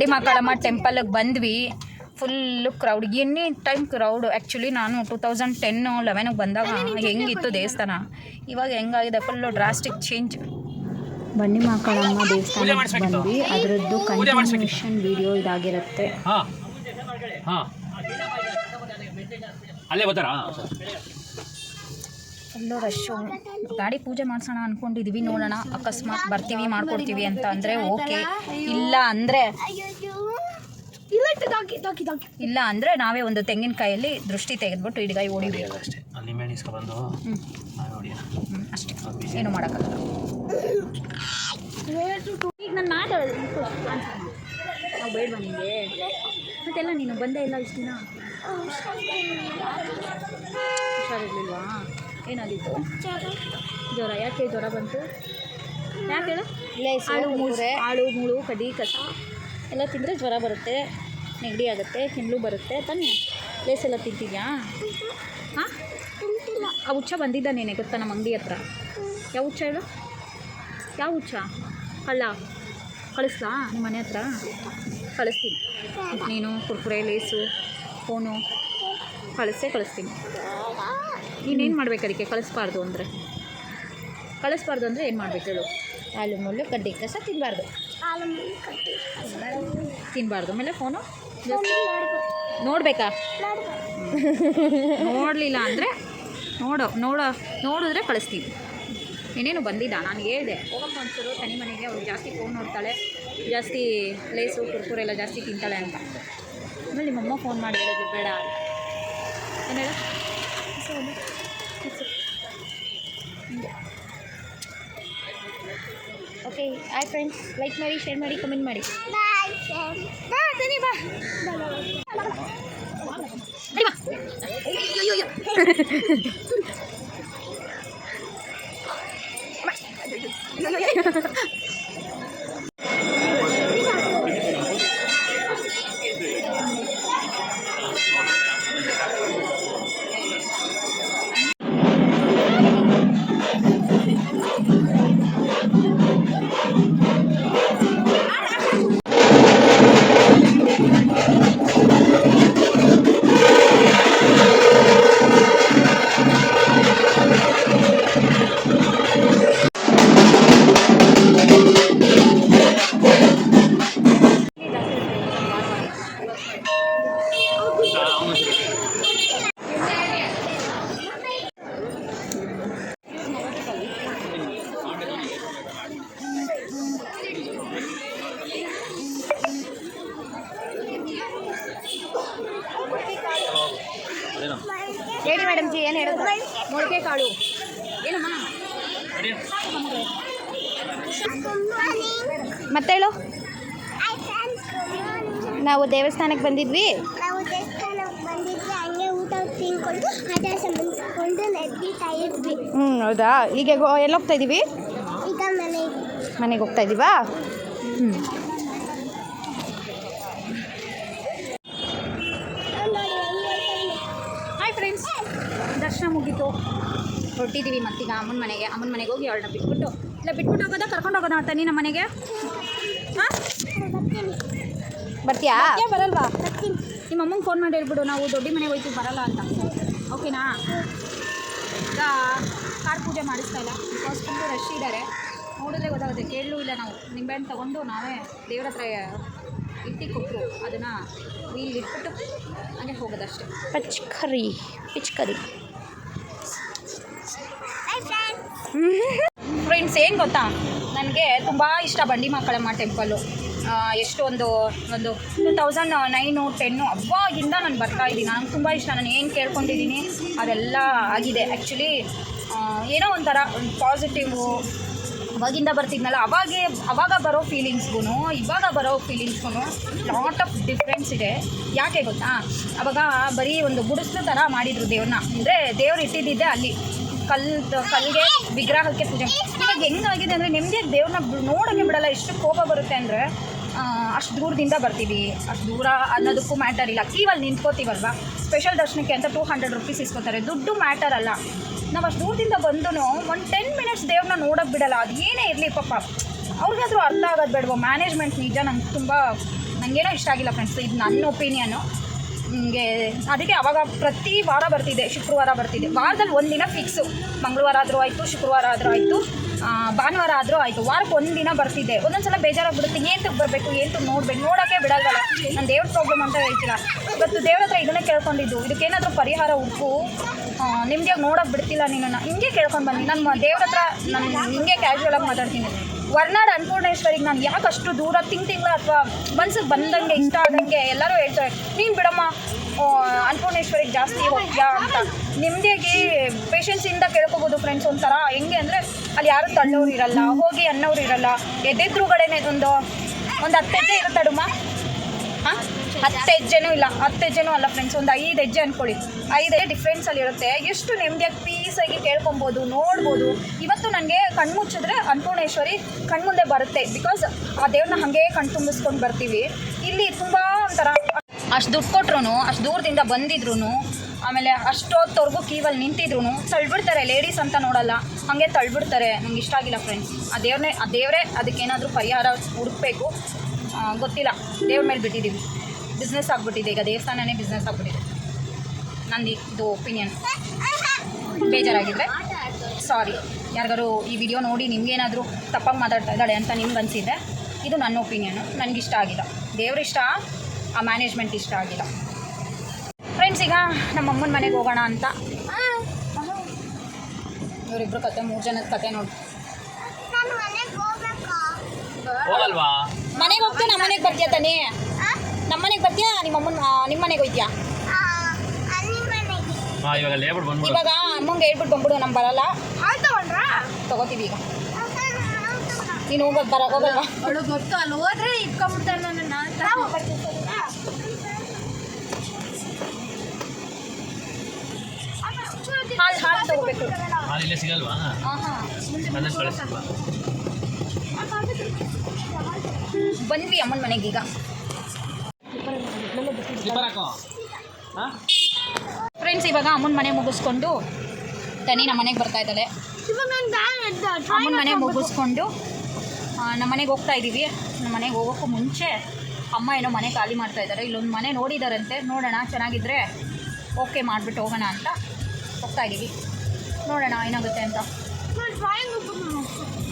ಬಂಡಿ ಮಾಕಾಳಮ್ಮ ಟೆಂಪಲ್ಗೆ ಬಂದ್ವಿ. Full crowd any time crowd actually ನಾನು ಟೂ ತೌಸಂಡ್ ಟೆನ್ ಲೆವೆನಿಗೆ ಬಂದಾಗ ಹೆಂಗಿತ್ತು ದೇವಸ್ಥಾನ? ಇವಾಗ ಹೆಂಗಾಗಿದೆ? ಫುಲ್ಲು ಡ್ರಾಸ್ಟಿಕ್ ಚೇಂಜ್ ಬನ್ನಿ ಮಾಕಾಳಮ್ಮ ದೇವಸ್ಥಾನ ಬಂದ್ವಿ. ಅದರದ್ದು ಕಂಟಿನ್ಯೂಷನ್ ವಿಡಿಯೋ ಇದಾಗಿರುತ್ತೆ. ಹಾಂ. ಹಾಂ. ಅಲ್ಲೇ ಬರ್ತಾರಾ? ಫುಲ್ಲು ರಶ್ಶು ಗಾಡಿ ಪೂಜೆ ಮಾಡ್ಸೋಣ ಅನ್ಕೊಂಡಿದೀವಿ ನೋಡೋಣ. ಅಕಸ್ಮಾತ್ ಬರ್ತೀವಿ ಮಾಡ್ಕೊಡ್ತೀವಿ ಅಂತ ಅಂದರೆ ಓಕೆ. ಇಲ್ಲ ಅಂದರೆ ಇಲ್ಲ ಅಂದರೆ ನಾವೇ ಒಂದು ತೆಂಗಿನಕಾಯಲ್ಲಿ ದೃಷ್ಟಿ ತೆಗೆದ್ಬಿಟ್ಟು ಇಡಗಾಯಿ ಹೊಡಿಬೇಕು ಅಷ್ಟೇ. ಏನು ಮಾಡೋಕ್ಕಾಗಲ್ಲ. ಈಗ ನಾನು ಮಾತಾಡೋದು ನಾವು ಬೇಡ ನಿಮಗೆ ಮತ್ತೆಲ್ಲ ನೀನು ಬಂದೇ ಇಲ್ಲ ಇಷ್ಟು ದಿನ? ಹುಷಾರಿರ್ಲಿಲ್ವಾ? ಏನಾದಿತ್ತು ಜ್ವರ. ಯಾಕೆ ಜ್ವರ ಬಂತು? ಯಾಕೆ ಹೇಳು? ಆಳು ಆಳು ಮುಳು ಕಡಿ ಕಸ. ಎಲ್ಲ ತಿಂದರೆ ಜ್ವರ ಬರುತ್ತೆ ನೆಗಡಿ ಆಗುತ್ತೆ ಕೆಮ್ಮು ಬರುತ್ತೆ. ತಾನೇ ಲೇಸ್ ಎಲ್ಲ ತಿಂತಿದ್ಯಾ? ಹಾಂ? ಆ ಹುಚ್ಚ ಬಂದಿದ್ದ ನೀನೆ ಗೊತ್ತಾ ನಮ್ಮ ಅಂಗಡಿ ಹತ್ರ? ಯಾವ ಹುಚ್ಚ ಹೇಳು? ಯಾವ ಹುಚ್ಚ? ಕಳ್ಳ ಕಳಿಸ್ಲಾ ನಿಮ್ಮ ಮನೆ ಹತ್ರ? ಕಳಿಸ್ತೀನಿ. ನೀನು ಕುರ್ಕುರೆ ಲೇಸು ಫೋನು. ಕಳಿಸೇ ಕಳಿಸ್ತೀನಿ. ನೀನೇನು ಮಾಡ್ಬೇಕು ಅದಕ್ಕೆ? ಕಳಿಸ್ಬಾರ್ದು ಅಂದರೆ? ಕಳಿಸ್ಬಾರ್ದು ಅಂದರೆ ಏನು ಮಾಡ್ಬೇಕು ಹೇಳು? ಹಾಲು ಮುಳ್ಳು ಕಡ್ಡಿ. ಕಸ ತಿನ್ನಬಾರ್ದು ತಿನ್ನಬಾರ್ದು ಆಮೇಲೆ ಫೋನು ನೋಡಬೇಕಾ. ನೋಡಲಿಲ್ಲ ಅಂದರೆ ನೋಡೋ. ನೋಡೋ ನೋಡಿದ್ರೆ ಕಳಿಸ್ತೀನಿ. ಇನ್ನೇನು ಬಂದಿಲ್ಲ ನಾನು ಹೇಳಿದೆ. ಹೋಗೋಕೆ ಒಂಚೂರು. ತನಿ ಮನೆಗೆ. ಅವ್ರು ಜಾಸ್ತಿ ಫೋನ್ ನೋಡ್ತಾಳೆ. ಜಾಸ್ತಿ ಲೇಸು ಕುರ್ಕುರೆ ಎಲ್ಲ ಜಾಸ್ತಿ ತಿಂತಾಳೆ ಅಂತ. ಆಮೇಲೆ ನಿಮ್ಮಮ್ಮ ಫೋನ್ ಮಾಡಿ ಹೇಳಿದ್ರು ಬೇಡ ಏನು ಹೇಳು? ಓಕೆ ಆಯ್ ಫ್ರೆಂಡ್ಸ್ ಲೈಕ್ ಮಾಡಿ ಶೇರ್ ಮಾಡಿ ಕಮೆಂಟ್ ಮಾಡಿ. ಬಾ. ತನಿ ಬಾ. ಹೇಳಿ ಮೇಡಮ್ ಜಿ ಏನು ಹೇಳಿದ್ರು ಮೊಳಕೆ ಕಾಳು. ಏನಮ್ಮ? ಮತ್ತೆ ಹೇಳು? ನಾವು ದೇವಸ್ಥಾನಕ್ಕೆ ಬಂದಿದ್ವಿ. ಹ್ಞೂ ಹೌದಾ? ಈಗ ಎಲ್ಲಿ ಹೋಗ್ತಾ ಇದ್ದೀವಿ ಮನೆಗೆ. ಹೋಗ್ತಾ ಇದ್ದೀವಾ ಹ್ಞೂ ನೋಡಿ ಹೆಂಗೆ ಹಾಯ್ ಫ್ರೆಂಡ್ಸ್ ದರ್ಶನ ಮುಗೀತು ಹೊರಟಿದ್ದೀವಿ ಮತ್ತೀಗ ಅಮ್ಮನ ಮನೆಗೆ. ಅಮ್ಮನ ಮನೆಗೆ ಹೋಗಿ ಅವಳನ್ನ ಬಿಟ್ಬಿಟ್ಟು ಇಲ್ಲ ಬಿಟ್ಬಿಟ್ಟು ಹೋಗೋದಾ ಕರ್ಕೊಂಡು ಹೋಗೋದ ಮತ್ತೆ ನೀನು ಮನೆಗೆ? ಹಾಂ? ಬರ್ತೀಯಾ? ಬರಲ್ವಾ? ನಿಮ್ಮ ಅಮ್ಮಂಗೆ ಫೋನ್ ಮಾಡಿ ಹೇಳ್ಬಿಡು ನಾವು ದೊಡ್ಡ ಮನೆಗೆ ಹೋಯ್ತೀವಿ ಬರಲ್ಲ ಅಂತ. ಓಕೆನಾ? ಈಗ ಕಾರ್ ಪೂಜೆ ಮಾಡಿಸ್ತಾ ಇಲ್ಲ. ಬಿಕಾಸ್ ರಶ್ ಇದ್ದಾರೆ ನೋಡಿದ್ರೆ ಗೊತ್ತಾಗುತ್ತೆ ಕೇಳಲೂ ಇಲ್ಲ ನಾವು. ನಿಂಬೆಹಣ್ಣು ತೊಗೊಂಡು ನಾವೇ ದೇವ್ರ ಹತ್ರ ಇಟ್ಟಿ ಕೊಟ್ಟರು ಅದನ್ನು ಇಟ್ಬಿಟ್ಟು ಹಾಗೆ ಹೋಗೋದಷ್ಟೇ. ಪಚ್ಕರಿ ಪಿಚ್ಕರಿ. ಫ್ರೆಂಡ್ಸ್ ಏನು ಗೊತ್ತಾ? ನನಗೆ ತುಂಬ ಇಷ್ಟ ಬಂಡಿ ಮಕ್ಕಳಮ್ಮ ಟೆಂಪಲ್ಲು ಎಷ್ಟು ಒಂದು ಒಂದು ಟೂ ತೌಸಂಡ್ ನೈನು ಟೆನ್ನು ಅವಾಗಿಂದ ನಾನು ಬರ್ತಾ ಇದ್ದೀನಿ. ನನಗೆ ತುಂಬ ಇಷ್ಟ. ನಾನು ಏನು ಕೇಳ್ಕೊಂಡಿದ್ದೀನಿ, ಅದೆಲ್ಲ ಆಗಿದೆ. ಆ್ಯಕ್ಚುಲಿ ಏನೋ ಒಂಥರ ಪಾಸಿಟಿವು ಅವಾಗಿಂದ ಬರ್ತಿದ್ನಲ್ಲ, ಅವಾಗೇ, ಅವಾಗ ಬರೋ ಫೀಲಿಂಗ್ಸ್ಗೂ ಇವಾಗ ಬರೋ ಫೀಲಿಂಗ್ಸ್ಗೂ ಲಾಟ್ ಆಫ್ ಡಿಫ್ರೆನ್ಸ್ ಇದೆ. ಯಾಕೆ ಗೊತ್ತಾ? ಅವಾಗ ಬರೀ ಒಂದು ಗುಡಿಸ್ಲು ಥರ ಮಾಡಿದರು ದೇವ್ರನ್ನ ಅಂದರೆ ದೇವ್ರು ಇಟ್ಟಿದ್ದಿದ್ದೆ ಅಲ್ಲಿ. ಕಲ್ ಕಲ್ಲಿಗೆ ವಿಗ್ರಹಕ್ಕೆ ಪೂಜೆ. ಇವಾಗ ಹೆಂಗಾಗಿದೆ ಅಂದರೆ ನೆಮ್ಮದಿಯಾಗಿ ದೇವ್ರನ್ನ ನೋಡೋಕ್ಕೆ ಬಿಡಲ್ಲ, ಎಷ್ಟು ಕೋಪ ಬರುತ್ತೆ ಅಂದರೆ ಅಷ್ಟು ದೂರದಿಂದ ಬರ್ತೀವಿ. ಅಷ್ಟು ದೂರ ಅನ್ನೋದಕ್ಕೂ ಮ್ಯಾಟರ್ ಇಲ್ಲ. ಕೀವಲ್ಲಿ ನಿಂತ್ಕೋತೀವಲ್ವಾ? ಸ್ಪೆಷಲ್ ದರ್ಶನಕ್ಕೆ ಅಂತ ಟೂ ಹಂಡ್ರೆಡ್ ರುಪೀಸ್ ಇಸ್ಕೋತಾರೆ. ದುಡ್ಡು ಮ್ಯಾಟರ್ ಅಲ್ಲ. ನಾವು ಅಷ್ಟು ದೂರದಿಂದ ಬಂದು ಒಂದು ಟೆನ್ ಮಿನಿಟ್ಸ್ ದೇವ್ರನ್ನ ನೋಡೋಕ್ಕೆ ಬಿಡಲ್ಲ. ಅದು ಏನೇ ಇರಲಿ ಪಾಪ. ಅವ್ರಿಗಾದ್ರೂ ಅರ್ಥ ಆಗೋದು ಬೇಡವೋ. ಮ್ಯಾನೇಜ್ಮೆಂಟ್ ನಿಜ ನಂಗೆ ತುಂಬ ನನಗೇನೋ ಇಷ್ಟ ಆಗಿಲ್ಲ ಫ್ರೆಂಡ್ಸ್ ಇದು ನನ್ನ ಒಪಿನಿಯನ್ನು ನನಗೆ ಅದಕ್ಕೆ ಅವಾಗ ಪ್ರತಿ ವಾರ ಬರ್ತಿದೆ, ಶುಕ್ರವಾರ ಬರ್ತಿದೆ. ವಾರದಲ್ಲಿ ಒಂದಿನ ಫಿಕ್ಸು ಮಂಗಳವಾರ ಆದರೂ ಆಯಿತು, ಶುಕ್ರವಾರ ಆದರೂ ಆಯಿತು ಭಾನುವಾರ ಆದರೂ ಆಯಿತು. ವಾರಕ್ಕೆ ಒಂದು ದಿನ ಬರ್ತಿದ್ದೆ ಒಂದೊಂದ್ಸಲ ಬೇಜಾರಾಗ್ಬಿಡುತ್ತೆ. ಏಂತಕ್ಕೆ ಬರಬೇಕು ಏಂತಕ್ಕೆ ನೋಡಬೇಕು ನೋಡೋಕ್ಕೆ ಬಿಡಲ್ವಲ್ಲ. ನಾನು ದೇವ್ರ ಪ್ರಾಬ್ಲಮ್ ಅಂತ ಹೇಳ್ತೀರಾ? ಇವತ್ತು ದೇವ್ರ ಹತ್ರ ಇದನ್ನೇ ಕೇಳ್ಕೊಂಡಿದ್ದು. ಇದಕ್ಕೇನಾದರೂ ಪರಿಹಾರ ಹುಡುಕು ನಿಮಗೆ ನೋಡೋಕೆ ಬಿಡ್ತಿಲ್ಲ ನಿನ್ನನ್ನು. ಹಿಂಗೆ ಕೇಳ್ಕೊಂಡು ಬನ್ನಿ. ನಾನು ದೇವ್ರ ಹತ್ರ ನಾನು ಹಿಂಗೆ ಕ್ಯಾಶುವಲಾಗಿ ಮಾತಾಡ್ತೀನಿ. ವರ್ನಾಡ್ ಅನ್ನಪೂರ್ಣೇಶ್ವರಿಗೆ ನಾನು ಯಾಕೆ ಅಷ್ಟು ದೂರ? ತಿಂಗ್ ತಿಂಗಳ ಅಥವಾ ಮನ್ಸಿಗೆ ಬಂದಂಗೆ ಇಷ್ಟ ಆದಂಗೆ ಎಲ್ಲರೂ ಹೇಳ್ತಾರೆ, ನೀನು ಬಿಡಮ್ಮ ಅನ್ನಪೂರ್ಣೇಶ್ವರಿಗೆ ಜಾಸ್ತಿ ಹೋಗ್ಯಾ ಅಂತ. ನಿಮ್ಮದಿಗೆ ಪೇಷನ್ಸಿಂದ ಕೇಳ್ಕೊಬೋದು ಫ್ರೆಂಡ್ಸ್ ಒಂಥರ. ಹೆಂಗೆ ಅಂದರೆ ಅಲ್ಲಿ ಯಾರು ತಳ್ಳೋರು ಇರಲ್ಲ, ಹೋಗಿ ಅನ್ನೋರು ಇರಲ್ಲ. ಎದೆದ್ರುಗಡೆನೆ ಒಂದು ಒಂದು ಹತ್ತು ಇರುತ್ತಡುಮ್ಮ? ಹಾಂ? ಹತ್ತು ಹೆಜ್ಜೆನೂ ಇಲ್ಲ, ಹತ್ತು ಹೆಜ್ಜೆನೂ ಅಲ್ಲ ಫ್ರೆಂಡ್ಸ್ ಒಂದು ಐದು ಹೆಜ್ಜೆ ಅಂದ್ಕೊಳ್ಳಿ ಐದು ಡಿಫ್ರೆನ್ಸಲ್ಲಿ ಇರುತ್ತೆ. ಎಷ್ಟು ನೆಮ್ಮದಿಯಾಗಿ ಪೀಸಾಗಿ ಕೇಳ್ಕೊಬೋದು, ನೋಡ್ಬೋದು. ಇವತ್ತು ನನಗೆ ಕಣ್ಮುಚ್ಚಿದ್ರೆ ಅನ್ನಪೂರ್ಣೇಶ್ವರಿ ಕಣ್ಮುಂದೆ ಬರುತ್ತೆ ಬಿಕಾಸ್ ಆ ದೇವ್ರನ್ನ ಹಾಗೆ ಕಣ್ ತುಂಬಿಸ್ಕೊಂಡು ಬರ್ತೀವಿ. ಇಲ್ಲಿ ತುಂಬ ಒಂಥರ ಅಷ್ಟು ದುಡ್ಡು ಕೊಟ್ರು ಅಷ್ಟು ದೂರದಿಂದ ಬಂದಿದ್ರು ಆಮೇಲೆ ಅಷ್ಟೊತ್ತವರೆಗೂ ಕೀವಲ್ಲಿ ನಿಂತಿದ್ರು ತಳ್ಬಿಡ್ತಾರೆ. ಲೇಡೀಸ್ ಅಂತ ನೋಡಲ್ಲ, ಹಾಗೆ ತಳ್ಬಿಡ್ತಾರೆ. ನಂಗೆ ಇಷ್ಟ ಆಗಿಲ್ಲ ಫ್ರೆಂಡ್ಸ್ ಆ ದೇವ್ರನ್ನೇ ಆ ದೇವರೇ ಅದಕ್ಕೇನಾದರೂ ಪರಿಹಾರ ಹುಡುಕ್ಬೇಕು. ಗೊತ್ತಿಲ್ಲ. ದೇವ್ರ ಮೇಲೆ ಬಿಟ್ಟಿದ್ದೀವಿ ಬಿಸ್ನೆಸ್ ಆಗಿಬಿಟ್ಟಿದೆ. ಈಗ ದೇವಸ್ಥಾನನೇ ಬಿಸ್ನೆಸ್ ಆಗಿಬಿಟ್ಟಿದೆ. ನಂದು ಇದು ಒಪಿನಿಯನ್ ಬೇಜಾರಾಗಿದ್ದರೆ ಸಾರಿ ಯಾರಿಗಾರು ಈ ವಿಡಿಯೋ ನೋಡಿ ನಿಮಗೇನಾದರೂ ತಪ್ಪಾಗಿ ಮಾತಾಡ್ತಾ ಇದ್ದಾಳೆ ಅಂತ ನಿಮ್ಗೆ ಅನಿಸಿದ್ರೆ ಇದು ನನ್ನ ಒಪಿನಿಯನು ನನಗಿಷ್ಟ ಆಗಿಲ್ಲ. ದೇವ್ರ ಇಷ್ಟ ಆ ಮ್ಯಾನೇಜ್ಮೆಂಟ್ ಇಷ್ಟ ಆಗಿಲ್ಲ. ಫ್ರೆಂಡ್ಸ್ ಈಗ ನಮ್ಮ ಅಮ್ಮನ ಮನೆಗೆ ಹೋಗೋಣ ಅಂತ. ಇವರಿಬ್ರು ಕತೆ ಮೂರು ಜನದ ಕತೆ ನೋಡಿ. ನಾನು ಮನೆಗೆ ಹೋಗ್ಬೇಕಾ? ಹೋಗಲ್ವಾ? ಮನೆಗೆ ಹೋಗ್ತೀಯ? ನಮ್ಮ ಮನೆಗೆ ಬರ್ತೀಯ ತಾನೇ? ನಮ್ಮ ಮನೆಗೆ ಬರ್ತೀಯಾ? ನಿಮ್ಮ ಅಮ್ಮನ ನಿಮ್ಮ ಮನೆಗೆ ಹೋಗ್ತೀಯಾ? ಅಲ್ಲಿ ಮನೆಗೆ. ಹಾಂ ಇವಾಗ ಲೇಬರ್ ಬಂದ್ಬಿಡು. ಇವಾಗ ಅಮ್ಮಂಗೆ ಹೇಳ್ಬಿಟ್ಟು ಬಂದ್ಬಿಡು ನಮ್ಗೆ ಬರಲ್ಲ. ತಗೋತೀವಿ ಈಗ. ನೀನು ಹೋಗೋದು ಬರ ಹೋಗಲ್ವಾ ಅವಳು ಗೊತ್ತು ಅಲ್ಲಿ ಹೋದ್ರೆ ಇಟ್ಕೊಂಡ್ಬಿಡ್ತಾನೆ ನನ್ನ ಅಂತ ನಾವು ಬರ್ತೀವಿ ಸರಿನಾ? ಹಾಲು ಹಾಲು ತಗೋಬೇಕು. ಹಾಲು ಇಲ್ಲೇ ಸಿಗಲ್ವಾ? ಹಾಂ ಹಾಂ ಕಳಿಸಲ್ವಾ ಬಂದ್ವಿ ಅಮ್ಮನ ಮನೆಗೆ ಫ್ರೆಂಡ್ಸ್ ಇವಾಗ ಅಮ್ಮನ ಮನೆ ಮುಗಿಸ್ಕೊಂಡು ತನಿ ನಮ್ಮ ಮನೆಗೆ ಬರ್ತಾ ಇದ್ದಾಳೆ. ಅಮ್ಮನ ಮನೆ ಮುಗಿಸ್ಕೊಂಡು ನಮ್ಮ ಮನೆಗೆ ಹೋಗ್ತಾ ಇದ್ದೀವಿ ನಮ್ಮ ಮನೆಗೆ ಹೋಗೋಕ್ಕೂ ಮುಂಚೆ ಅಮ್ಮ ಏನೋ ಮನೆ ಖಾಲಿ ಮಾಡ್ತಾ ಇದ್ದಾರೆ. ಇಲ್ಲೊಂದು ಮನೆ ನೋಡಿದಾರಂತೆ. ನೋಡೋಣ ಚೆನ್ನಾಗಿದ್ರೆ ಓಕೆ ಮಾಡಿಬಿಟ್ಟು ಹೋಗೋಣ ಅಂತ ಹೋಗ್ತಾ ಇದ್ದೀವಿ ನೋಡೋಣ ಏನಾಗುತ್ತೆ ಅಂತ.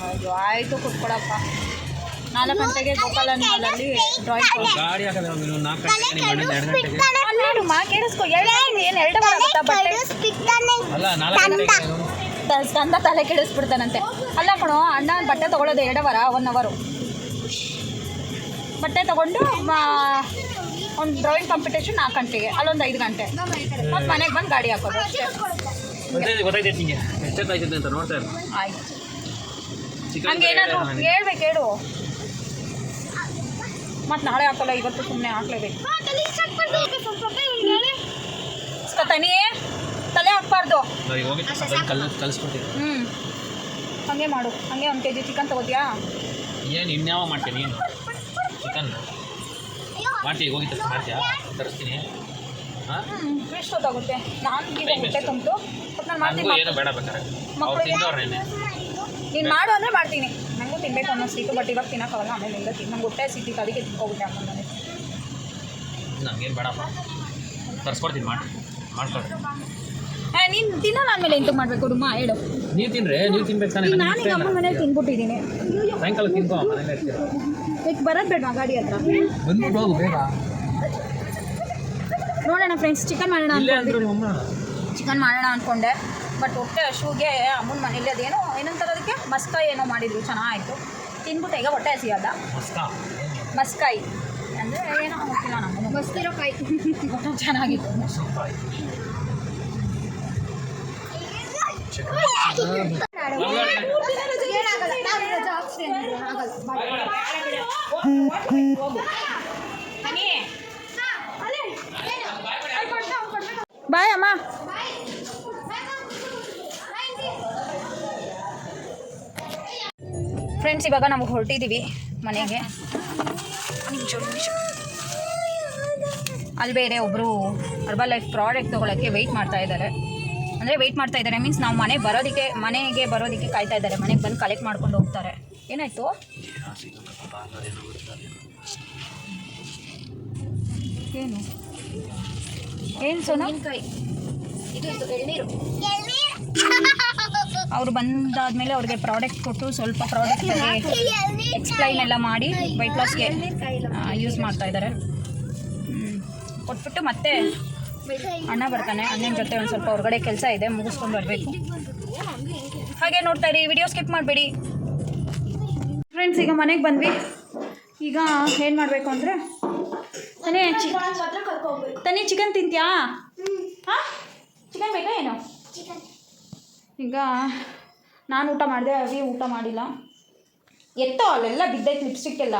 ಅಯ್ಯೋ ಆಯಿತು ಕುತ್ಕೊಳಪ್ಪ. ನಾಲ್ಕು ಗಂಟೆಗೆ ಗೋಪಾಲನ್ ಮಾಲಲ್ಲಿ ಡ್ರಾಯಿಂಗ್ ಗಾಡಿ ಕೇಳಿಸ್ಕೊ ಏನು ಎರಡು ಬಟ್ಟೆ ತಂದ ತಲೆ ಕೆಡಿಸ್ಬಿಡ್ತಾನಂತೆ ಅಲ್ಲ ಕಣೋ ಅಣ್ಣ ಬಟ್ಟೆ ತಗೊಳ್ಳೋದು ಎರಡು ವಾರ ಒನ್ ಅವರು ಬಟ್ಟೆ ತೊಗೊಂಡು ಒಂದು ಡ್ರಾಯಿಂಗ್ ಕಾಂಪಿಟೇಷನ್ ನಾಲ್ಕು ಗಂಟೆಗೆ ಅಲ್ಲೊಂದು ಐದು ಗಂಟೆ ಒಂದು ಮನೆಗೆ ಬಂದು ಗಾಡಿ ಹಾಕೋದು ಅಷ್ಟೇ ಹಂಗೇನಾದ್ರು ಹೇಳ್ಬೇಕು ನಿಂಗೆ ಮತ್ತು ನಾಳೆ ಹಾಕಲ್ಲ ಇವತ್ತು ಸುಮ್ಮನೆ ಹಾಕ್ಲೇಬೇಕು. ತನಿ ತಲೆ ಹಾಕ್ಬಾರ್ದು. ಹ್ಞೂ ಹಾಗೆ ಮಾಡು ಹಂಗೆ ಒಂದು ಕೆ ಜಿ ಚಿಕನ್ ತಗೋತಿಯಾ? ಏನು ಇನ್ಯಾವ ಮಾಡ್ತೀನಿ ನೀನು? ಚಿಕನ್ ಮಾಡ್ತೀವಿ ಹೋಗಿ ತರ್ಸಿ ಮಾಡ್ತೀಯಾ? ತರಿಸ್ತೀನಿ. ಎಷ್ಟೊತ್ತಾಗುತ್ತೆ ನಾನು ಈಗ ಹೊಟ್ಟೆ ಎಷ್ಟು? ತುಂಬಿತು. ಬಟ್ ನಾನು ಮಾಡ್ತೀನಿ ಏನು ಬೇಡ? ತಿಂದವ್ರೇನೆ ನೀನು ಮಾಡು ಅಂದರೆ ಮಾಡ್ತೀನಿ. ತಿನ್ಬೇಕು ಅನ್ನಿಸ್ತಿತ್ತು ಬಟ್ ಇವಾಗ ತಿನ್ನೋಕ್ಕಾಗಲ್ಲ ಆಮೇಲೆ ಇಲ್ಲ ತಿನ್ನ ನಂಗೆ ಹೊಟ್ಟೆ ಸಿಕ್ತಿತ್ತು ಅದಕ್ಕೆ ತಿನ್ಕೋಬಿಟ್ಟೆ ಹಾಕೊಂಡೆ ನನಗೇನು ಬೇಡಪ್ಪ. ತರಿಸ್ಕೊಡ್ತೀನಿ ಮಾಡಿ ಮಾಡ್ಕೊಡ್ರಿ ನೀನು ತಿನ್ನೋಣ ಆಮೇಲೆ ಎಂಟು ಮಾಡಬೇಕು ಡುಮ್ಮ ಹೇಳು. ನೀವು ತಿನ್ರಿ ನೀವು ತಿನ್ಬೇಕು ತಾನೆ ನಾನು ಈಗ ಅಮ್ಮನ ಮನೇಲಿ ತಿನ್ಬಿಟ್ಟಿದ್ದೀನಿ. ಸಾಯಂಕಾಲ ತಿನ್ಕೋ ಮನೇಲಿ ಇರ್ತೀರ. ಈಗ ಬರೋದು ಬೇಡ ಗಾಡಿ ಹತ್ರ? ಬಂದ್ಬಿಟ್ಟು ಹೋಗು ಬೇಗ. ನೋಡೋಣ ಫ್ರೆಂಡ್ಸ್ ಚಿಕನ್ ಮಾಡೋಣ ಚಿಕನ್ ಮಾಡೋಣ ಅಂದ್ಕೊಂಡೆ ಬಟ್ ಹೊಟ್ಟೆ ಹಸುಗೆ ಅಮ್ಮನ ಮನೇಲಿ ಅದೇನೋ ಏನಂತಾರೆ ಅದಕ್ಕೆ? ಮಸ್ಕಾಯಿ ಏನೋ ಮಾಡಿದ್ರು ಚೆನ್ನಾಗಿತ್ತು ತಿಂದ್ಬಿಟ್ಟು ಈಗ ಹೊಟ್ಟೆ ಹಸಿಯಾದ? ಮಸ್ಕಾ. ಮಸ್ಕಾಯಿ ಅಂದರೆ ಏನೋ ಗೊತ್ತಿಲ್ಲ ನಮ್ಮನ್ನು ಮಸ್ತಿರೋ ಕಾಯಿ ಒಟ್ಟು ಚೆನ್ನಾಗಿತ್ತು. ಬಾಯ್ ಅಮ್ಮ. ಫ್ರೆಂಡ್ಸ್ ಇವಾಗ ನಾವು ಹೊರಟಿದ್ದೀವಿ ಮನೆಗೆ. ಅಲ್ಲಿ ಬೇರೆ ಒಬ್ಬರು ಹರ್ಬಲ್ ಲೈಫ್ ಪ್ರಾಡಕ್ಟ್ ತೊಗೊಳಕ್ಕೆ ವೆಯ್ಟ್ ಮಾಡ್ತಾ ಇದ್ದಾರೆ. ಅಂದರೆ ವೆಯ್ಟ್ ಮಾಡ್ತಾ ಇದ್ದಾರೆ ಮೀನ್ಸ್ ನಾವು ಮನೆ ಬರೋದಕ್ಕೆ ಮನೆಗೆ ಬರೋದಕ್ಕೆ ಕಾಯ್ತಾ ಇದ್ದಾರೆ. ಮನೆಗೆ ಬಂದು ಕಲೆಕ್ಟ್ ಮಾಡ್ಕೊಂಡು ಹೋಗ್ತಾರೆ. ಏನಾಯಿತು? ಏನು? ಏನು ಸೋನಾ? ತೆಂಗಿನಕಾಯಿ. ಇದು ಇದು ಎಳ್ನೀರು. ಅವ್ರು ಬಂದಾದ್ಮೇಲೆ ಅವ್ರಿಗೆ ಪ್ರಾಡಕ್ಟ್ ಕೊಟ್ಟು ಸ್ವಲ್ಪ ಪ್ರಾಡಕ್ಟ್ ಎಕ್ಸ್ಪ್ಲೈನ್ ಎಲ್ಲ ಮಾಡಿ ವೈಟ್ ಲಾಸ್ಗೆ ಯೂಸ್ ಮಾಡ್ತಾ ಇದ್ದಾರೆ ಕೊಟ್ಬಿಟ್ಟು ಮತ್ತೆ ಅಣ್ಣ ಬರ್ತಾನೆ. ಅಣ್ಣನ ಜೊತೆ ಒಂದು ಸ್ವಲ್ಪ ಹೊರಗಡೆ ಕೆಲಸ ಇದೆ ಮುಗಿಸ್ಕೊಂಡು ಬರಬೇಕು. ಹಾಗೆ ನೋಡ್ತಾ ಇರಿ ವಿಡಿಯೋ ಸ್ಕಿಪ್ ಮಾಡಬೇಡಿ. ಫ್ರೆಂಡ್ಸ್ ಈಗ ಮನೆಗೆ ಬಂದ್ವಿ. ಈಗ ಏನು ಮಾಡಬೇಕು ಅಂದರೆ ತಾನೇ ಚಿ ಹತ್ರ ತಾನೇ ಚಿಕನ್ ತಿಂತೀಯಾ ಹಾಂ? ಚಿಕನ್ ಬೇಕಾ ಏನು? ಈಗ ನಾನು ಊಟ ಮಾಡಿದೆ ಅವಿ ಊಟ ಮಾಡಿಲ್ಲ. ಎತ್ತೋ ಅಲ್ಲೆಲ್ಲ ಬಿದ್ದೈತೆ ಲಿಪ್ಸ್ಟಿಕ್ ಎಲ್ಲ.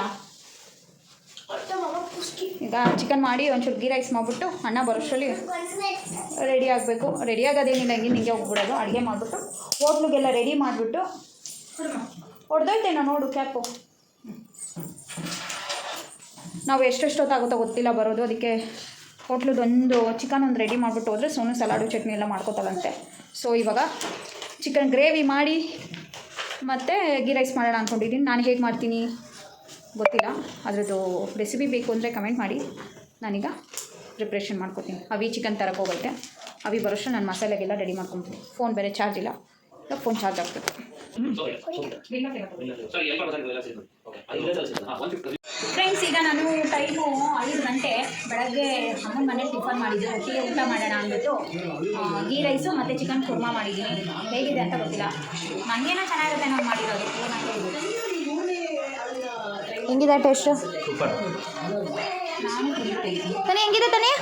ಈಗ ಚಿಕನ್ ಮಾಡಿ ಒಂಚೂರು ಗೀ ರೈಸ್ ಮಾಡಿಬಿಟ್ಟು ಅಣ್ಣ ಬರೋಷ್ಟರಲ್ಲಿ ರೆಡಿ ಆಗಬೇಕು. ರೆಡಿ ಆಗೋದೇನಿಲ್ಲ ಹಿಂಗೆ ನಿಮಗೆ ಹೋಗ್ಬಿಡೋದು. ಅಡುಗೆ ಮಾಡಿಬಿಟ್ಟು ಹೋಟ್ಲಿಗೆಲ್ಲ ರೆಡಿ ಮಾಡಿಬಿಟ್ಟು ಹೊಡೆದೋಯ್ತೇನೋ ನೋಡು ಕ್ಯಾಪು ನಾವು ಎಷ್ಟೆಷ್ಟೊತ್ತಾಗುತ್ತೋ ಗೊತ್ತಿಲ್ಲ ಬರೋದು. ಅದಕ್ಕೆ ಹೋಟ್ಲದೊಂದು ಚಿಕನ್ ಒಂದು ರೆಡಿ ಮಾಡಿಬಿಟ್ಟು ಹೋದರೆ ಸೋನು ಸಲಾಡು ಚಟ್ನಿ ಎಲ್ಲ ಮಾಡ್ಕೋತಾಳಂತೆ. ಸೊ ಇವಾಗ ಚಿಕನ್ ಗ್ರೇವಿ ಮಾಡಿ ಮತ್ತು ಗೀ ರೈಸ್ ಮಾಡೋಣ ಅಂದ್ಕೊಂಡಿದ್ದೀನಿ ನಾನು ಹೇಗೆ ಮಾಡ್ತೀನಿ ಗೊತ್ತಿಲ್ಲ. ಅದರದ್ದು ರೆಸಿಪಿ ಬೇಕು ಅಂದರೆ ಕಮೆಂಟ್ ಮಾಡಿ. ನಾನೀಗ ಪ್ರಿಪ್ರೇಷನ್ ಮಾಡ್ಕೊತೀನಿ ಅವಿ ಚಿಕನ್ ತರಕ್ಕೆ ಹೋಗೈತೆ. ಅವಿ ಬರೋಷ್ಟು ನಾನು ಮಸಾಲೆಗೆಲ್ಲ ರೆಡಿ ಮಾಡ್ಕೊತೀನಿ. ಫೋನ್ ಬೇರೆ ಚಾರ್ಜ್ ಇಲ್ಲ. ಫೋನ್ ಚಾರ್ಜ್ ಆಗ್ತದೆ. ಫ್ರೆಂಡ್ಸ್ ಈಗ ನಾನು ಟೈಮು ಐದು ಗಂಟೆ. ಬೆಳಗ್ಗೆ ಅಮ್ಮನ ಮನೆ ಟಿಫನ್ ಮಾಡಿದ್ದೆ ಒಟ್ಟಿಗೆ ಊಟ ಮಾಡೋಣ ಅಂದ್ಬಿಟ್ಟು ಗೀ ರೈಸು ಮತ್ತು ಚಿಕನ್ ಕುರ್ಮಾ ಮಾಡಿದ್ದೀನಿ. ಹೇಗಿದೆ ಅಂತ ಗೊತ್ತಿಲ್ಲ. ನನಗೇನೋ ಚೆನ್ನಾಗಿರುತ್ತೆ ನಾವು ಮಾಡಿರೋದು. ಹೆಂಗಿದೆ ಟೇಸ್ಟು ಸೂಪರ್ ನಾನು ತಾನೇ ಹೆಂಗಿದೆ ತಾನೇ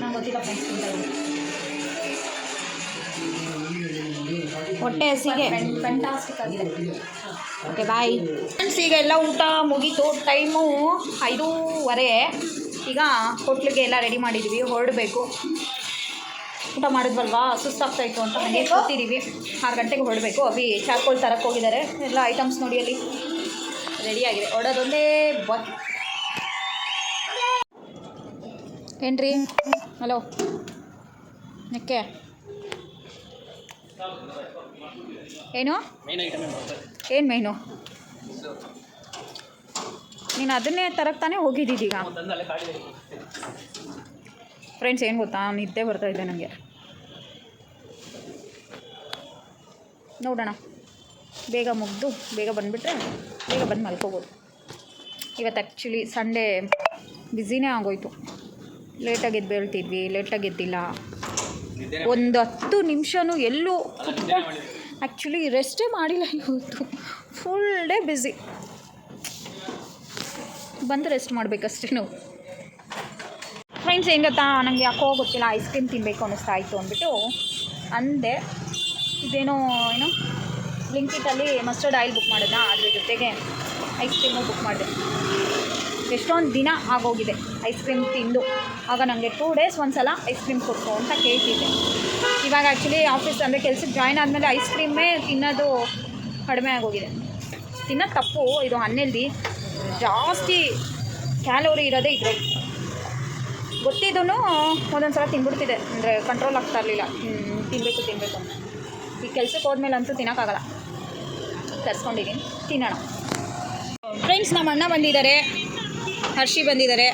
ನಂಗೆ ಗೊತ್ತಿಲ್ಲ ಫ್ರೆಂಡ್ಸ್ ಹೊಟ್ಟೆ ಹಸಿಗೆ. ಆಗಿದೆ ಓಕೆ ಬಾಯ್ ಫ್ರೆಂಡ್ಸ್ ಈಗ ಎಲ್ಲ ಊಟ ಮುಗೀತು. ಟೈಮು ಐದೂವರೆ. ಈಗ ಹೋಟ್ಲಿಗೆ ಎಲ್ಲ ರೆಡಿ ಮಾಡಿದ್ವಿ. ಹೊರಡಬೇಕು. ಊಟ ಮಾಡಿದ್ವಲ್ವಾ? ಸುಸ್ತಾಗ್ತಾಯಿತ್ತು ಅಂತ ಮನೆಗೆ ಕೂತಿದ್ದೀವಿ ಆರು ಗಂಟೆಗೆ ಹೊರಡಬೇಕು. ಅವಿ ಚಾರ್ಕೋಲ್ ತರಕ್ಕೆ ಹೋಗಿದ್ದಾರೆ. ಎಲ್ಲ ಐಟಮ್ಸ್ ನೋಡಿ ಅಲ್ಲಿ. ರೆಡಿ ಆಗಿದೆ. ಹೊಡೋದೊಂದೇ ಬ ಏನ್ರಿ? ಹಲೋ ನೆಕ್ಕೆ. ಏನು? ಏನು ಮೇನು ನೀನು ಅದನ್ನೇ ತರಕ್ಕೆ ತಾನೇ ಹೋಗಿದ್ದೀಗ ಫ್ರೆಂಡ್ಸ್ ಏನು ಗೊತ್ತಾ? ನಿದ್ದೆ ಬರ್ತಾ ಇದೆ ನನಗೆ ನೋಡೋಣ. ಬೇಗ ಮುಗ್ದು ಬೇಗ ಬಂದುಬಿಟ್ರೆ ಬೇಗ ಬಂದು ಮಲ್ಕೋಬೋದು. ಇವತ್ತು ಆ್ಯಕ್ಚುಲಿ ಸಂಡೇ ಬ್ಯುಸಿನೇ ಆಗೋಯ್ತು. ಲೇಟಾಗಿ ಎದ್ದು ಬೀಳ್ತಿದ್ವಿ ಲೇಟಾಗಿ ಎದ್ದಿಲ್ಲ. ಒಂದು ಹತ್ತು ನಿಮಿಷನೂ ಎಲ್ಲೂ ಆ್ಯಕ್ಚುಲಿ ರೆಸ್ಟೇ ಮಾಡಿಲ್ಲ ಇವತ್ತು. ಫುಲ್ ಡೇ ಬ್ಯುಸಿ ಬಂದು ರೆಸ್ಟ್ ಮಾಡಬೇಕಷ್ಟೇ ನಾವು. ಫ್ರೆಂಡ್ಸ್ ಏನು ಗೊತ್ತಾ ನನಗೆ ಯಾಕೋ ಗೊತ್ತಿಲ್ಲ ಐಸ್ ಕ್ರೀಮ್ ತಿನ್ನಬೇಕು ಅನ್ನಿಸ್ತಾ ಇತ್ತು ಅಂದ್ಬಿಟ್ಟು ಅಂದೆ. ಇದೇನೋ, ಏನೋ ಬ್ಲಿಂಕಿಟಲ್ಲಿ ಮಸ್ಟರ್ಡ್ ಆಯಿಲ್ ಬುಕ್ ಮಾಡಿದ್ನ? ಅದ್ರ ಜೊತೆಗೆ ಐಸ್ ಕ್ರೀಮು ಬುಕ್ ಮಾಡಿದೆ. ಎಷ್ಟೊಂದು ದಿನ ಆಗೋಗಿದೆ ಐಸ್ ಕ್ರೀಮ್ ತಿಂದು. ಆಗ ನನಗೆ ಟೂ ಡೇಸ್ ಒಂದು ಸಲ ಐಸ್ ಕ್ರೀಮ್ ಕೊಟ್ಟು ಅಂತ ಕೇಳ್ತಿದ್ದೆ. ಇವಾಗ ಆ್ಯಕ್ಚುಲಿ ಆಫೀಸ್ ಅಂದರೆ ಕೆಲ್ಸಕ್ಕೆ ಜಾಯ್ನ್ ಆದಮೇಲೆ ಐಸ್ ಕ್ರೀಮೇ ತಿನ್ನೋದು ಕಡಿಮೆ ಆಗೋಗಿದೆ. ತಿನ್ನೋದು ತಪ್ಪು, ಇದು ಹನ್ನೆಲ್ದಿ ಜಾಸ್ತಿ ಕ್ಯಾಲೋರಿ ಇರೋದೇ ಇದರಲ್ಲಿ ಗೊತ್ತಿದ್ದೂ ಒಂದೊಂದು ಸಲ ತಿನ್ಬಿಡ್ತಿದೆ. ಅಂದರೆ ಕಂಟ್ರೋಲ್ ಆಗ್ತಾ ಇರಲಿಲ್ಲ. ತಿನ್ನಬೇಕು ತಿನ್ನಬೇಕು ಅಂತ. ಈ ಕೆಲ್ಸಕ್ಕೆ ಹೋದ್ಮೇಲೆ ಅಂತೂ ತಿನ್ನೋಕ್ಕಾಗಲ್ಲ. ತರಿಸ್ಕೊಂಡಿದ್ದೀನಿ ತಿನ್ನೋಣ. ಫ್ರೆಂಡ್ಸ್ ನಮ್ಮ ಅಣ್ಣ ಬಂದಿದ್ದಾರೆ. ಹರ್ಷಿ ಬಂದಿದ್ದಾರೆ.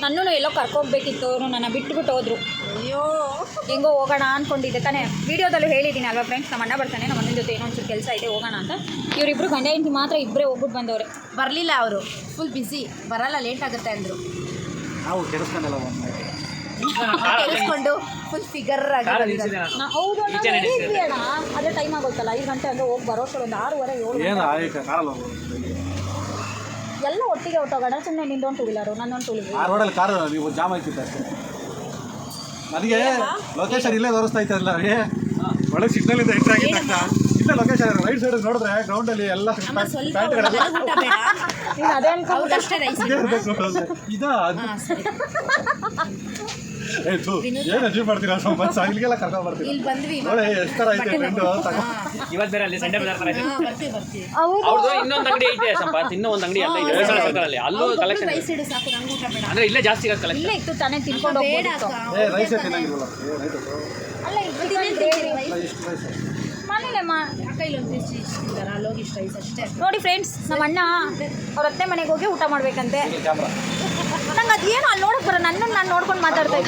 ನನ್ನೂ ಎಲ್ಲೋ ಕರ್ಕೋಗ್ಬೇಕಿತ್ತು. ಅವರು ನನ್ನ ಬಿಟ್ಬಿಟ್ಟು ಹೋದರು. ಅಯ್ಯೋ. ಹೆಂಗೋ ಹೋಗೋಣ ಅಂದ್ಕೊಂಡಿದ್ದೆ ತಾನೇ. ವೀಡಿಯೋದಲ್ಲೂ ಹೇಳಿದ್ದೀನಿ ಅಲ್ವಾ ಫ್ರೆಂಡ್ಸ್ ನಮ್ಮ ಅಣ್ಣ ಬರ್ತಾನೆ ನಮ್ಮ ಅಣ್ಣನ ಜೊತೆ ಏನೋ ಒಂಚೂರು ಕೆಲಸ ಇದೆ ಹೋಗೋಣ ಅಂತ. ಇವರಿಬ್ಬರು ಗಂಡ ಹೆಂಡತಿ ಮಾತ್ರ ಇಬ್ಬರೇ ಹೋಗ್ಬಿಟ್ಟು ಬಂದವ್ರೆ. ಬರಲಿಲ್ಲ ಅವರು. ಫುಲ್ ಬಿಸಿ ಬರಲ್ಲ ಲೇಟ್ ಆಗುತ್ತೆ ಅಂದರು. ನಾವು ಕೆಡಿಸ್ಕೊಂಡಲ್ಲ ಫುಲ್ ಫಿಗರ್ ಆಗಿ ಹೌದು ಅಣ್ಣ, ಅದೇ ಟೈಮ್ ಆಗುತ್ತಲ್ಲ ಐದು ಗಂಟೆ ಅಂದ್ರೆ ಹೋಗಿ ಬರೋಷ್ಟು ಒಂದು ಆರೂವರೆ ಏಳು ಎಲ್ಲ ಒಟ್ಟಿಗೆ ಹೊಟ್ಟೋಗೋಣ ಸುಮ್ಮನೆ ನಿಂದೊಂದು ಟೂ ವೀಲರು ನನ್ನೊಂದು ಟೂ ವೀಲರ್ ಆ ರೋಡಲ್ಲಿ ಕಾರು ನೀವು ಜಾಮ್ ಆಯ್ತಿತ್ತು ಅಷ್ಟೇ. ನನಗೆ ಲೊಕೇಶನ್ ಇಲ್ಲೇ ತೋರಿಸ್ತಾ ಇತ್ತಲ್ಲ ರೀ ಒಳಗೆ ಸಿಗ್ನಲ್ ಇಂದ ಹೆಚ್ಚಾಗಿ ಆಗಿದ್ದ ತಕ್ಷಣ ಇಲ್ಲೇ ಲೊಕೇಶನ್ ರೈಟ್ ಸೈಡ್ ನೋಡಿದ್ರೆ ಎಲ್ಲ ಪ್ಯಾಂಟ್ಗಳೆಲ್ಲ ನನಗೆ ಊಟ ಬೇಡ. ನೀನು ಅದೇ ಇದೇ ಏನ್ ಮಾಡ್ತೀರಾ? ಬಸ್ ಇಲ್ಲಿಗೆಲ್ಲ ಕರ್ಕೊಂಡು ಬರ್ತೀರಾ? ಇಲ್ಲಿ ಬಂದ್ವಿ ನೋಡಿ ಎಷ್ಟು ಥರ ಐತೆ ಫ್ರೆಂಡು ಇವತ್ತು ಬೇರೆ ಅಲ್ಲಿ ಸಂಡೆ ಬಜಾರ್ ತರ ಇದೆ. ಹಾಂ ಬರ್ತೀವಿ ಬರ್ತೀವಿ. ಅವ್ರದ್ದು ಇನ್ನೊಂದು ಅಂಗಡಿ ಐತೆ ಸಂಪಾತ್ ಇನ್ನೂ ಒಂದು ಅಂಗಡಿ ಅಲ್ಲ ಇದೆ. ಸರ್ಕಲ್ ಅಲ್ಲಿ. ಅಲ್ಲೂ ಕಲೆಕ್ಷನ್ ರೈಸ್ ಇಡು ಸಾಕು ನಂಗೆ ಊಟ ಬೇಡ. ಅಂದ್ರೆ ಇಲ್ಲೇ ಜಾಸ್ತಿ ಇರೋದು ಕಲೆಕ್ಷನ್ ಇಲ್ಲೇ ಇತ್ತು ತಾನೇ ತಿನ್ಕೊಂಡು ಬೇಡ ಏ ರೈಸೇ ಏ ರೈಟ್ ಅಲ್ಲ ಇಷ್ಟು ಇಷ್ಟಿದ್ದಾರೆ ಅಲ್ಲೋಗಿ ಇಷ್ಟ ಅಷ್ಟೇ. ನೋಡಿ ಫ್ರೆಂಡ್ಸ್ ನಮ್ಮ ಅಣ್ಣ ಅವ್ರ ಅತ್ತೆ ಮನೆಗೆ ಹೋಗಿ ಊಟ ಮಾಡ್ಬೇಕಂತೆ. ಕ್ಯಾಮ್ರಾ ನಂಗೆ ಅದೇನು ಅಲ್ಲಿ ನೋಡಕ್ ಬರ ನನ್ನ ನಾನು ನೋಡ್ಕೊಂಡು ಮಾತಾಡ್ತಾ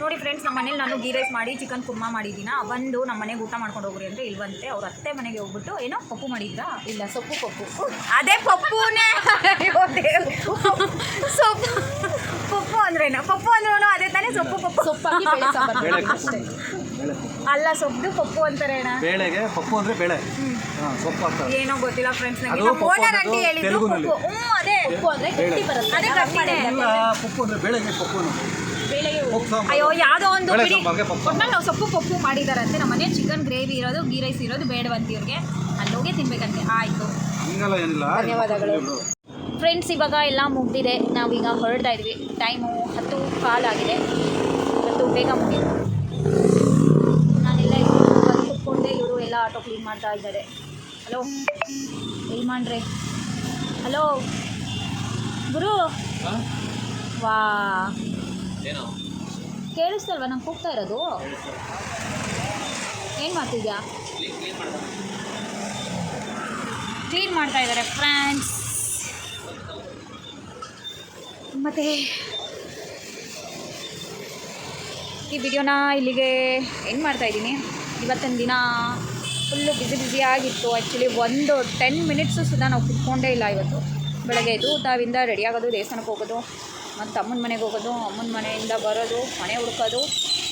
ನೋಡಿ ಫ್ರೆಂಡ್ಸ್ ನಮ್ಮ ಮನೇಲಿ ನಾನು ಗೀ ರೈಸ್ ಮಾಡಿ ಚಿಕನ್ ಕುರ್ಮಾ ಮಾಡಿದ್ದೀನ ಬಂದು ನಮ್ಮ ಮನೆಗೆ ಊಟ ಮಾಡ್ಕೊಂಡು ಹೋಗ್ರಿ ಅಂದರೆ ಇಲ್ವಂತೆ. ಅವ್ರ ಅತ್ತೆ ಮನೆಗೆ ಹೋಗ್ಬಿಟ್ಟು ಏನೋ ಪಪ್ಪು ಮಾಡಿದ್ರಾ? ಇಲ್ಲ ಸೊಪ್ಪು ಪಪ್ಪು. ಅದೇ ಪಪ್ಪುನೇ. ಅಯ್ಯೋ ದೇವ್ರು. ಸೊಪ್ಪು. ಪಪ್ಪು ಅಂದ್ರೇನು? ಪಪ್ಪು ಅಂದ್ರೂ ಅದೇ ತಾನೇ ಸೊಪ್ಪು ಪಪ್ಪು. ಸೊಪ್ಪಾಗಿ ಅಲ್ಲ ಸೊಪ್ಪು ಪಪ್ಪು ಅಂತಾರೆ ಅಣ್ಣ. ಬೇಳೆಗೆ ಪಪ್ಪು ಅಂದ್ರೆ ಬೇಳೆ. ಹಾಂ ಸೊಪ್ಪು ಹಾಕ್ತಾರೆ ಏನೋ ಗೊತ್ತಿಲ್ಲ ಫ್ರೆಂಡ್ಸ್ ಅದು ಪಪ್ಪು ಓನರ್ ಅನ್ನೋದು ಹೇಳಿದ್ರು ತೆಲುಗುನಲ್ಲಿ. ಪಪ್ಪು. ಹ್ಞೂ ಅದೇ. ಅಂದರೆ ಗಟ್ಟಿ ಬರುತ್ತೆ. ಅದೇ ನಾವು ಗಟ್ಟಿನೇ. ಮಾಡಿಲ್ಲ. ಇಲ್ಲ ಪಪ್ಪು ಅಂದರೆ ಬೇಳೆಗೆ ಪಪ್ಪು ಬೇಳೆಗೆ ಪಪ್ಪು ಸಾಂಬಾರು. ಅಯ್ಯೋ ಯಾವುದೋ ಒಂದು ಬೇಳೆ ಬಿಡಿ. ಸಾಂಬಾರ್ಗೆ ಪಪ್ಪು. ಒಟ್ನಲ್ಲಿ ನಾವು ಸೊಪ್ಪು ಪಪ್ಪು ಮಾಡಿದಾರಂತೆ. ನಮ್ಮ ಮನೆ ಚಿಕನ್ ಗ್ರೇವಿ ಇರೋದು ಗೀ ರೈಸ್ ಇರೋದು ಬೇಡವಂತಿ ಅವ್ರಿಗೆ ಅಲ್ಲಿ ಅಲ್ಲೋಗೆ ತಿನ್ಬೇಕಂತೆ. ಆಯಿತು. ಹಿಂಗೆಲ್ಲ ಏನಿಲ್ಲ. ಧನ್ಯವಾದಗಳು. ಫ್ರೆಂಡ್ಸ್ ಇವಾಗ ಎಲ್ಲ ಮುಗ್ದಿದೆ. ನಾವೀಗ ಹೊರಡ್ತಾ ಇದ್ವಿ. ಟೈಮು ಹತ್ತು ಕಾಲಾಗಿದೆ ಇವತ್ತು ಬೇಗ ಮುಗಿತು ನಾನೆಲ್ಲ ಬಂದು ಕುತ್ಕೊಂಡೆ ಇವರು ಎಲ್ಲ ಆಟೋ ಕ್ಲೀನ್ ಮಾಡ್ತಾ ಇದ್ದಾರೆ. ಹಲೋ? ಎಲ್ಲಿ ಮಾಡ್ರಿ? ಹಲೋ? ಗುರು? ವಾ. ಕೇಳಿಸ್ತಲ್ವಾ? ನಂಗೆ ಕೂಗ್ತಾ ಇರೋದು? ಏನು ಮಾಡ್ತಿದ್ಯಾ? ಕ್ಲೀನ್ ಮಾಡ್ತಾ ಇದ್ದಾರೆ ಫ್ರೆಂಡ್ಸ್ ಮತ್ತೆ ಈ ವಿಡಿಯೋನ ಇಲ್ಲಿಗೆ ಏನು ಮಾಡ್ತಾ ಇದ್ದೀನಿ. ಇವತ್ತಿನ ದಿನ ಫುಲ್ಲು ಬಿಸಿ ಬಿಸಿ ಆಗಿತ್ತು ಆ್ಯಕ್ಚುಲಿ ಒಂದು ಟೆನ್ ಮಿನಿಟ್ಸು ಸುದ ನಾವು ಕುತ್ಕೊಂಡೇ ಇಲ್ಲ ಇವತ್ತು. ಬೆಳಗ್ಗೆ ಎದ್ದು ತಾವಿಂದ ರೆಡಿ ಆಗೋದು, ದೇವಸ್ಥಾನಕ್ಕೆ ಹೋಗೋದು, ಮತ್ತು ಅಮ್ಮನ ಮನೆಗೆ ಹೋಗೋದು, ಅಮ್ಮನ ಮನೆಯಿಂದ ಬರೋದು, ಮನೆ ಹುಡ್ಕೋದು,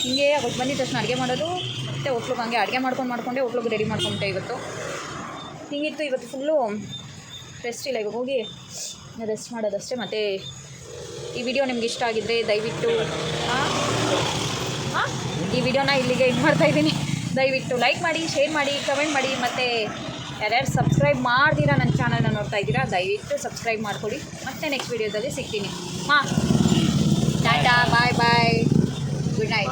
ಹಿಂಗೆ ಅವತ್ತು ಬಂದಿದ್ದ ತಕ್ಷಣ ಅಡುಗೆ ಮಾಡೋದು, ಮತ್ತು ಹೋಟ್ಲಿಗೆ ಹಂಗೆ ಅಡುಗೆ ಮಾಡ್ಕೊಂಡು ಮಾಡ್ಕೊಂಡೆ ಹೋಟ್ಲಿಗೆ ರೆಡಿ ಮಾಡ್ಕೊಂಡೆ ಇವತ್ತು. ಹಿಂಗಿತ್ತು ಇವತ್ತು ಫುಲ್ಲು ರೆಸ್ಟ್ ಇಲ್ಲ. ಇವಾಗ ಹೋಗಿ ರೆಸ್ಟ್ ಮಾಡೋದಷ್ಟೇ. ಮತ್ತು ಈ ವಿಡಿಯೋ ನಿಮ್ಗೆ ಇಷ್ಟ ಆಗಿದ್ದರೆ ದಯವಿಟ್ಟು ಹಾಂ ಹಾಂ ಈ ವಿಡಿಯೋನ ಇಲ್ಲಿಗೆ ಇದು ಮಾಡ್ತಾ ಇದ್ದೀನಿ. ದಯವಿಟ್ಟು ಲೈಕ್ ಮಾಡಿ ಶೇರ್ ಮಾಡಿ ಕಮೆಂಟ್ ಮಾಡಿ ಮತ್ತು ಯಾರ್ಯಾರು ಸಬ್ಸ್ಕ್ರೈಬ್ ಮಾಡ್ದಿರಾ ನನ್ನ ಚಾನಲ್ನ ನೋಡ್ತಾ ಇದ್ದೀರಾ ದಯವಿಟ್ಟು ಸಬ್ಸ್ಕ್ರೈಬ್ ಮಾಡಿಕೊಡಿ. ಮತ್ತೆ ನೆಕ್ಸ್ಟ್ ವೀಡಿಯೋದಲ್ಲಿ ಸಿಗ್ತೀನಿ. ಹಾಂ. Tata bye bye good night